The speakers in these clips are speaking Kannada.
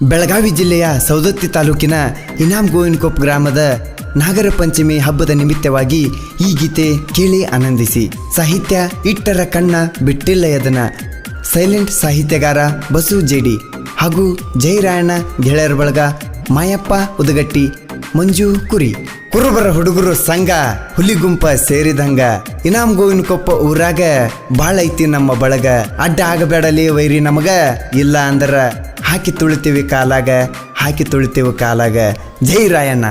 ಬೆಳಗಾವಿ ಜಿಲ್ಲೆಯ ಸೌದತ್ತಿ ತಾಲೂಕಿನ ಇನಾಮ್ ಗೋವಿನಕೊಪ್ಪ ಗ್ರಾಮದ ನಾಗರ ಪಂಚಮಿ ಹಬ್ಬದ ನಿಮಿತ್ತವಾಗಿ ಈ ಗೀತೆ ಕೇಳಿ ಆನಂದಿಸಿ. ಸಾಹಿತ್ಯ ಇಟ್ಟರ ಕಣ್ಣ ಬಿಟ್ಟಿಲ್ಲ ಎದನ ಸೈಲೆಂಟ್ ಸಾಹಿತ್ಯಗಾರ ಬಸು ಜೇಡಿ ಹಾಗೂ ಜಯರಾಯಣ್ಣ ಗೆಳೆಯರ ಬಳಗ ಮಾಯಪ್ಪ ಉದಗಟ್ಟಿ, ಮಂಜು ಕುರಿ. ಕುರುಬರ ಹುಡುಗರು ಸಂಘ, ಹುಲಿಗುಂಪ ಸೇರಿದಂಗ ಇನಾಮ್ ಗೋವಿನಕೊಪ್ಪ ಊರಾಗ ಬಾಳ ಐತಿ ನಮ್ಮ ಬಳಗ. ಅಡ್ಡ ಆಗಬೇಡಲಿ ವೈರಿ ನಮಗ, ಇಲ್ಲ ಅಂದರ ಹಾಕಿ ತುಳಿತೀವಿ ಕಾಲಾಗ ಹಾಕಿ ತುಳಿತೀವಿ ಕಾಲಾಗ. ಜೈ ರಾಯಣ್ಣ.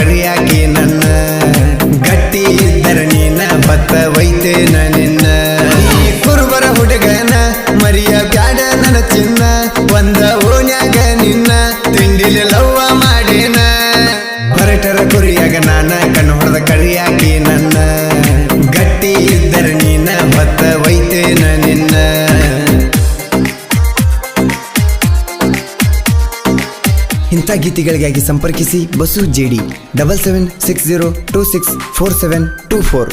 ಕರಿಯಾಕಿ ನನ್ನ ಗಟ್ಟಿ ಇದ್ದರೆ ನೀನ ಭತ್ತ ಒಯ್ದೆ ನಿನ್ನ. ಕುರುಬರ ಹುಡುಗನ ಮರಿಯ ಬ್ಯಾಡ ನನ್ನ ಚಿನ್ನ, ಒಂದ ಓನ್ಯಾಗ ನಿನ್ನ ತಿಂಡಿಲಿ ಲವ್ವ ಮಾಡೇನ. ಹೊರಟರ ಕುರಿಯಾಗ ನಾನ ಕಣ್ಣು ಹೊಡೆದ ಕರಿಯಾಕಿ ನನ್ನ ಗಟ್ಟಿ ಇದ್ದರೆ ನೀನ ಭತ್ತ ಒಯ್ತೇನ ನಿನ್ನ. ಇಂಥ ಗೀತೆಗಳಿಗಾಗಿ ಸಂಪರ್ಕಿಸಿ Basu JD double seven six zero two six four seven two four.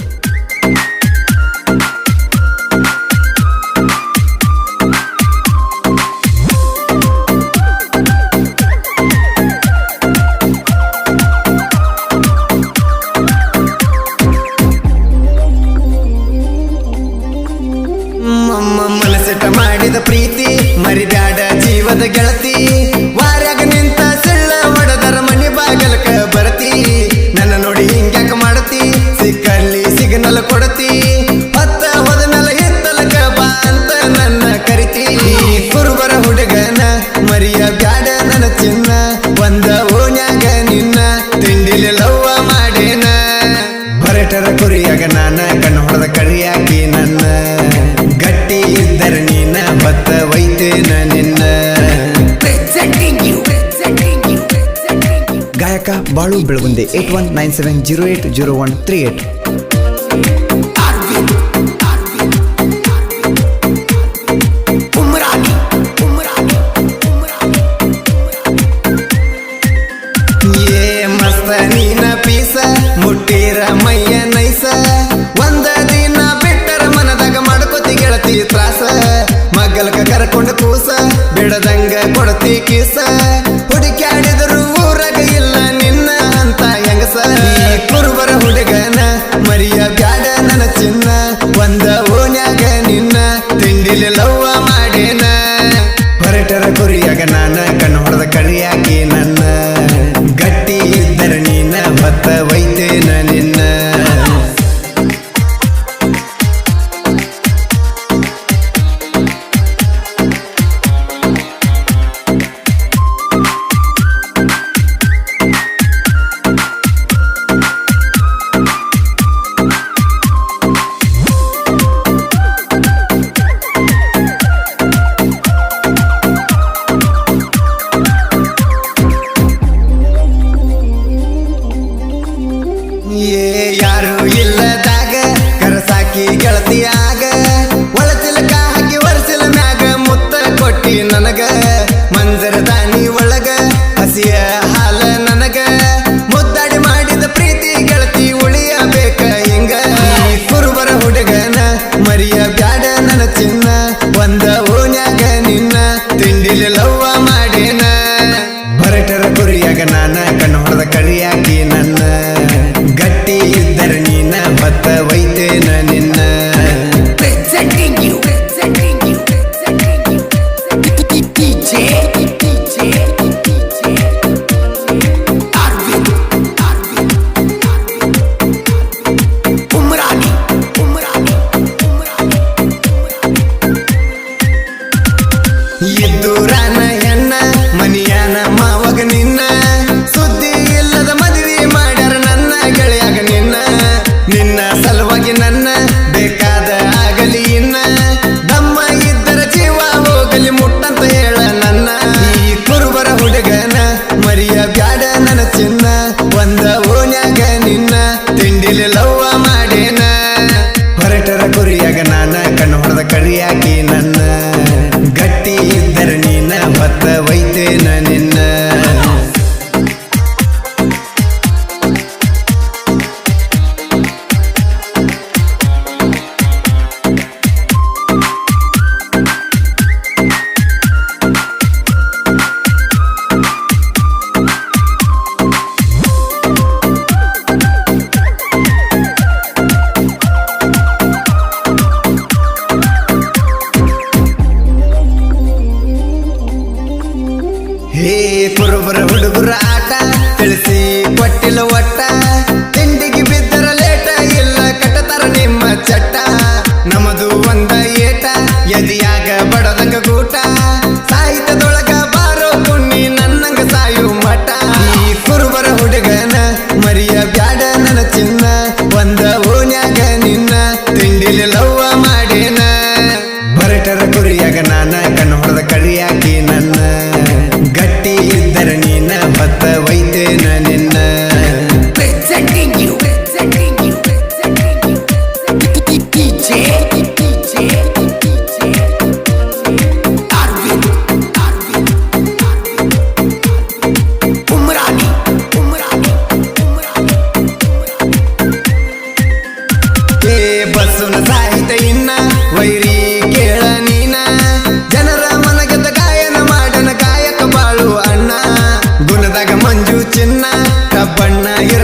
Signal ಕೊಡತಿ ಹತ್ತ ಹೊದನಲ ಎತ್ತಲಕ ಬಾ ಅಂತ ನನ್ನ ಕರಿತಿ. ಕುರುಬರ ಹುಡುಗನ ಮರಿಯ ಬ್ಯಾಡ ನನ್ನ ಚಿನ್ನ, ಒಂದ ಓನ್ಯಾಗ ನಿನ್ನ ತಿಂಡಿಲಿ ಲವ್ವ ಮಾಡೇನ. ಹೊರಟರ ಕುರಿಯಾಗ ನಾನ, ಕಣ್ಣು ಹೊಡೆದ ಕರಿಯಾಕಿ ನನ್ನ. ಗಟ್ಟಿ ಇದ್ದರೆ ನೀನ ಬತ್ತ ವೈತೇನ ನಿನ್ನ. ಗಾಯಕ Balu Belagunde eight one nine seven zero eight zero one three eight ಸಿಂಧೂರನ Satan and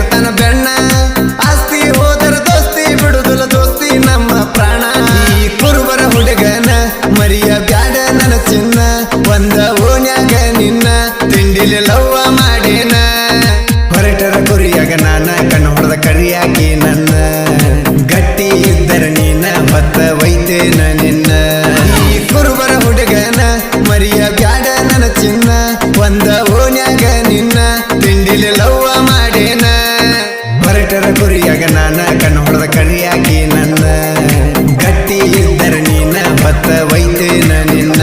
better than a ಕೈಯಾಗ ನಾನ ಕಣ್ಣು ಹೊಡೆದ ಕರಿಯಾಗಿ ನನ್ನ. ಗಟ್ಟಿ ಇದ್ದರೆ ನೀನ ಭತ್ತ ಒಯ್ತೇನ ನಿನ್ನ.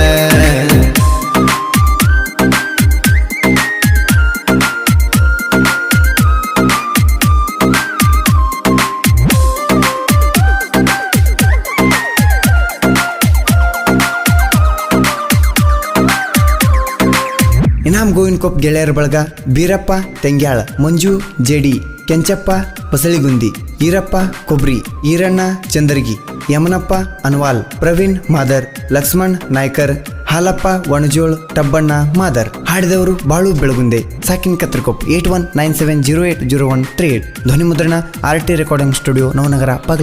ಇನಾಮ್ ಗೋವಿನಕೊಪ್ ಗೆಳೆಯರ ಬಳಗ Beerappa ತೆಂಗ್ಯಾಳ, Manju, JD, Kenchappa Pasaligundi Irappa, Kobri, Iranna, Chandargi, Yamanappa, Anwal, Praveen, Madar, Lakshman, Naikar, Halappa, ವಣಜೋಳ್, ಟಬ್ಬಣ್ಣ, Madar. ಹಾಡಿದವರು Balu Belagunde, ಸಾಕಿನ್ Katrakop eight one nine seven zero eight zero one three eight. ಧ್ವನಿ ಮುದ್ರಣ R T recording studio, Navanagar ಪಗಲ್